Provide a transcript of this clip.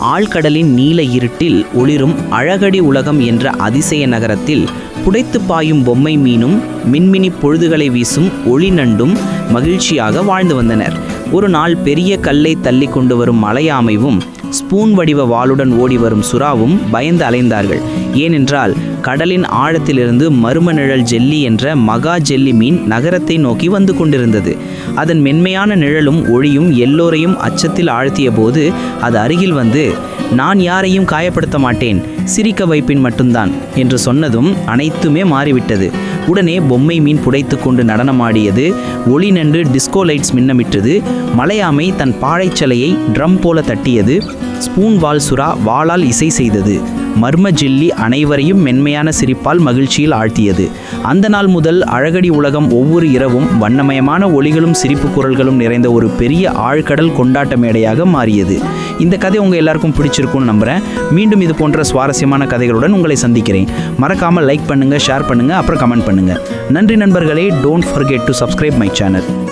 ஆழ்கடலின் நீல இருட்டில் ஒளிரும் அழகடி உலகம் என்ற அதிசய நகரத்தில் புடைத்து பாயும் பொம்மை மீனும் மின்மினி பொழுதுகளை வீசும் ஒளி நண்டும் மகிழ்ச்சியாக வாழ்ந்து வந்தனர். ஒரு நாள் பெரிய கல்லை தள்ளி கொண்டு வரும் மலையாமைவும் ஸ்பூன் வடிவ வாளுடன் ஓடி வரும் சுறாவும் பயந்து அலைந்தார்கள். ஏனென்றால் கடலின் ஆழத்திலிருந்து மர்ம நிழல் ஜெல்லி என்ற மகா ஜெல்லி மீன் நகரத்தை நோக்கி வந்து கொண்டிருந்தது. அதன் மென்மையான நிழலும் ஒளியும் எல்லோரையும் அச்சத்தில் ஆழ்த்திய போது அது அருகில் வந்து நான் யாரையும் காயப்படுத்த மாட்டேன் சிரிக்க வைப்பின் மட்டும்தான் என்று சொன்னதும் அனைத்துமே மாறிவிட்டது. உடனே பொம்மை மீன் புடைத்து கொண்டு நடனமாடியது. ஒளி நின்று டிஸ்கோ லைட்ஸ் மின்னமிட்டது. மலையாமை தன் பாழைச்சலையை ட்ரம் போல தட்டியது. ஸ்பூன் வால் சுறா வாளால் இசை செய்தது. மர்ம ஜில்லி அனைவரையும் மென்மையான சிரிப்பால் மகிழ்ச்சியில் ஆழ்த்தியது. அந்த நாள் முதல் அழகடி உலகம் ஒவ்வொரு இரவும் வண்ணமயமான ஒளிகளும் சிரிப்பு குரல்களும் நிறைந்த ஒரு பெரிய ஆழ்கடல் கொண்டாட்ட மேடையாக மாறியது. இந்த கதை உங்கள் எல்லாருக்கும் பிடிச்சிருக்கும்னு நம்புகிறேன் மீண்டும் இது போன்ற சுவாரஸ்யமான கதைகளுடன் உங்களை சந்திக்கிறேன். மறக்காமல் லைக் பண்ணுங்கள் ஷேர் பண்ணுங்கள் அப்புறம் கமெண்ட் பண்ணுங்கள் நன்றி நண்பர்களே don't forget to subscribe my channel